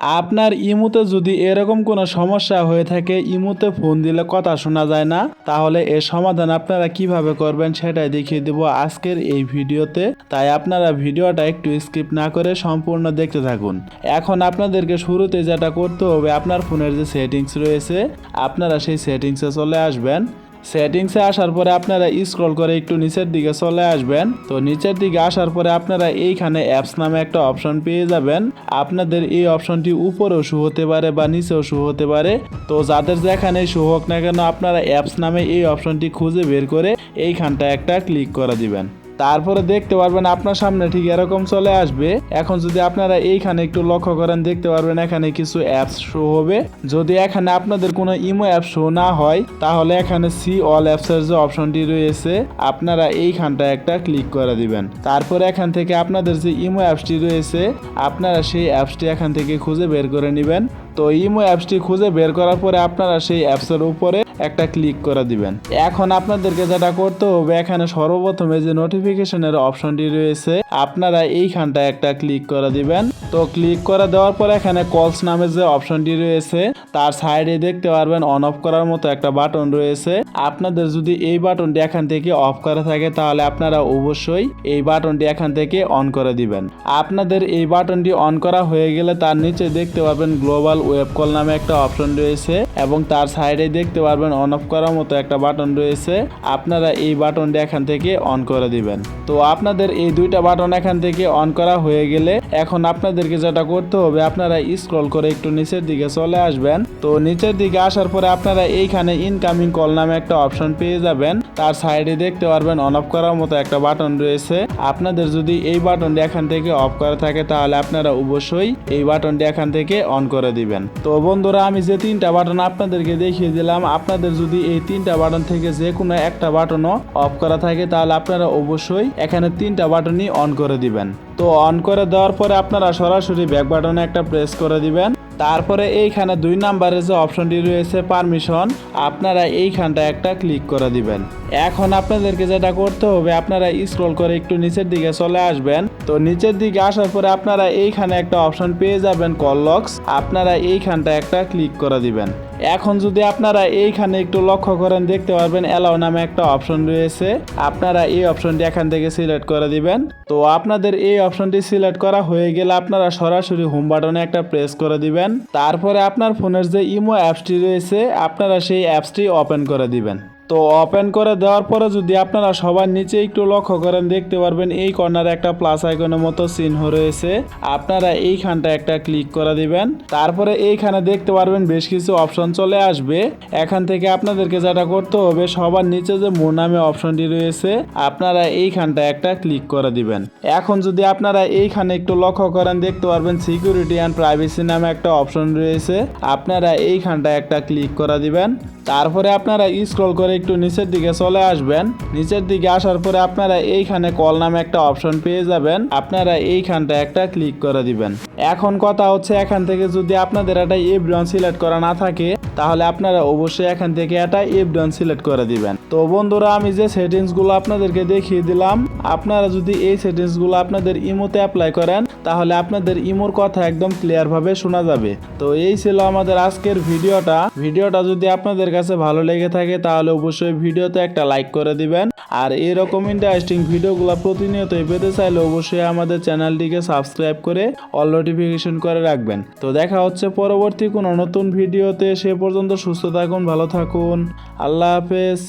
আপনার ইমুতে যদি এরকম কোনো সমস্যা হয়ে থাকে, ইমুতে ফোন দিলে কথা শোনা যায় না। তাহলে এর সমাধান আপনারা কীভাবে করবেন সেটাই দেখিয়ে দেব আজকের এই ভিডিওতে। তাই আপনারা ভিডিওটা একটু স্কিপ না করে সম্পূর্ণ দেখতে থাকুন। এখন আপনাদেরকে শুরুতে যেটা করতে হবে, আপনার ফোনের যে সেটিংস রয়েছে, আপনারা সেই সেটিংসে চলে আসবেন। সেটিংসে আসার পরে আপনারা স্ক্রল করে একটু নিচের দিকে চলে আসবেন। তো নিচের দিকে আসার পরে আপনারা এইখানে অ্যাপস নামে একটা অপশন পেয়ে যাবেন। আপনাদের এই অপশনটি উপরেও শু হতে পারে বা নিচেও শু হতে পারে। তো যাদের যেখানে শু হোক না কেন, আপনারা অ্যাপস নামে এই অপশনটি খুঁজে বের করে এইখানটা একটা ক্লিক করে দিবেন। তারপরে দেখতে পারবেন আপনার সামনে ঠিক এরকম চলে আসবে। এখন যদি আপনারা এইখানে একটু লক্ষ্য করেন, দেখতে পারবেন এখানে কিছু অ্যাপস শো হবে। যদি এখানে আপনাদের কোনো ইমো অ্যাপ শো না হয়, তাহলে এখানে সি অল অ্যাপসের যে অপশনটি রয়েছে, আপনারা এইখানটা একটা ক্লিক করে দিবেন। তারপরে এখান থেকে আপনাদের যে ইমো অ্যাপসটি রয়েছে, আপনারা সেই অ্যাপসটি এখান থেকে খুঁজে বের করে নেবেন। তো ইমো অ্যাপসটি খুঁজে বের করার পরে আপনারা সেই অ্যাপসের উপরে একটা ক্লিক করে দিবেন। এখন আপনাদেরকে যেটা করতে হবে, এখানে সর্বপ্রথমে যে নোটিফিকেশনের অপশনটি রয়েছে, আপনারা এইখানটা একটা ক্লিক করে দিবেন। তো ক্লিক করে দেওয়ার পর এখানে কলস নামে যে অপশনটি রয়েছে, তার সাইডে দেখতে পারবেন অন অফ করার মতো একটা বাটন রয়েছে। আপনাদের যদি এই বাটনটি এখান থেকে অফ করা থাকে, তাহলে আপনারা অবশ্যই এই বাটনটি এখান থেকে অন করে দিবেন। আপনাদের এই বাটনটি অন করা হয়ে গেলে তার নিচে দেখতে পারবেন গ্লোবাল ওয়েব কল নামে একটা অপশন রয়েছে এবং তার সাইডে দেখতে পারবেন অন অফ করার মতো একটা বাটন রয়েছে। আপনারা এই বাটনটি এখান থেকে অন করে দিবেন। তো আপনাদের এই দুইটা বাটন এখান থেকে অন করা হয়ে গেলে এখন আপনাদেরকে যেটা করতে হবে, আপনারা স্ক্রল করে একটু নিচের দিকে চলে আসবেন। তো নিচের দিকে আসার পরে আপনারা এইখানে ইনকামিং কল নামে একটা অপশন পেয়ে যাবেন। তার সাইডে দেখতে পারবেন অন অফ করার মতো একটা বাটন রয়েছে। আপনাদের যদি এই বাটনটি এখান থেকে অফ করা থাকে, তাহলে আপনারা অবশ্যই এই বাটনটি এখান থেকে অন করে দিবেন। তো বন্ধুরা, আমি যে তিনটা বাটন আপনাদেরকে দেখিয়ে দিলাম, আপনাদের যদি এই তিনটা বাটন থেকে যে কোনো একটা বাটনও অফ করা থাকে, তাহলে আপনারা অবশ্যই এখানে তিনটা বাটনই অন করে দিবেন। তো অন করে দেওয়ার পরে আপনারা সরাসরি ব্যাক বাটনে একটা প্রেস করে দিবেন। তারপরে এইখানে দুই নাম্বারে যে অপশনটি রয়েছে, পারমিশন, আপনারা এইখানটা একটা ক্লিক করে দিবেন। এখন আপনাদেরকে যেটা করতে হবে, আপনারা স্ক্রল করে একটু নিচের দিকে চলে আসবেন। তো নিচের দিকে আসার পরে আপনারা এইখানে একটা অপশন পেয়ে যাবেন কল লক্স আপনারা এইখানটা একটা ক্লিক করে দিবেন। এখন যদি আপনারা এইখানে একটু লক্ষ্য করেন, দেখতে পারবেন অ্যালাউ নামে একটা অপশন রয়েছে। আপনারা এই অপশনটি এখান থেকে সিলেক্ট করে দিবেন। তো আপনাদের এই অপশনটি সিলেক্ট করা হয়ে গেলে আপনারা সরাসরি হোম বাটনে একটা প্রেস করে দিবেন। তারপরে আপনার ফোনের যে ইমো অ্যাপসটি রয়েছে, আপনারা সেই অ্যাপসটি ওপেন করে দিবেন। তো ওপেন করে দেওয়ার পরে যদি আপনারা সবার নিচে একটু লক্ষ্য করেন, দেখতে পারবেন এই কর্নারে একটা প্লাস আইকনের মতো চিহ্ন রয়েছে। আপনারা এইখানটা একটা ক্লিক করে দিবেন। তারপরে এইখানে দেখতে পারবেন বেশ কিছু অপশন চলে আসবে। এখান থেকে আপনাদেরকে যেটা করতে হবে, সবার নিচে যে মোর নামে অপশনটি রয়েছে, আপনারা এইখানটা একটা ক্লিক করে দিবেন। এখন যদি আপনারা এইখানে একটু লক্ষ্য করেন, দেখতে পারবেন সিকিউরিটি অ্যান্ড প্রাইভেসি নামে একটা অপশন রয়েছে। আপনারা এইখানটা একটা ক্লিক করে দিবেন। তারপরে আপনারা স্ক্রল করে একটু নিচের দিকে চলে আসবেন। নিচের দিকে আসার পরে আপনারা এইখানে কল নামে একটা অপশন পেয়ে যাবেন। আপনারা এইখানটা একটা ক্লিক করে দিবেন। এখন কথা হচ্ছে এখান থেকে যদি আপনাদের একটা এভরিওয়ান সিলেক্ট করা না থাকে, তাহলে আপনারা অবশ্যই এখান থেকে একটা এভরিওয়ান সিলেক্ট করে দিবেন। তো বন্ধুরা, আমি যে সেটিংসগুলো আপনাদেরকে দেখিয়ে দিলাম, আপনারা যদি এই সেটিংসগুলো আপনাদের ইমোতে অ্যাপ্লাই করেন, তাহলে আপনাদের ইমোর কথা একদম ক্লিয়ারভাবে শোনা যাবে। তো এই ছিল আমাদের আজকের ভিডিওটা। ভিডিওটা যদি আপনাদের কাছে ভালো লেগে থাকে, তাহলে অবশ্যই ভিডিওতে একটা লাইক করে দিবেন। আর এরকম ইন্টারেস্টিং ভিডিওগুলো প্রতিনিয়তই পেতে চাইলে অবশ্যই আমাদের চ্যানেলটিকে সাবস্ক্রাইব করে অল নোটিফিকেশন করে রাখবেন। তো দেখা হচ্ছে পরবর্তী কোনো নতুন ভিডিওতে। সে পর্যন্ত সুস্থ থাকুন, ভালো থাকুন। আল্লাহ হাফেজ।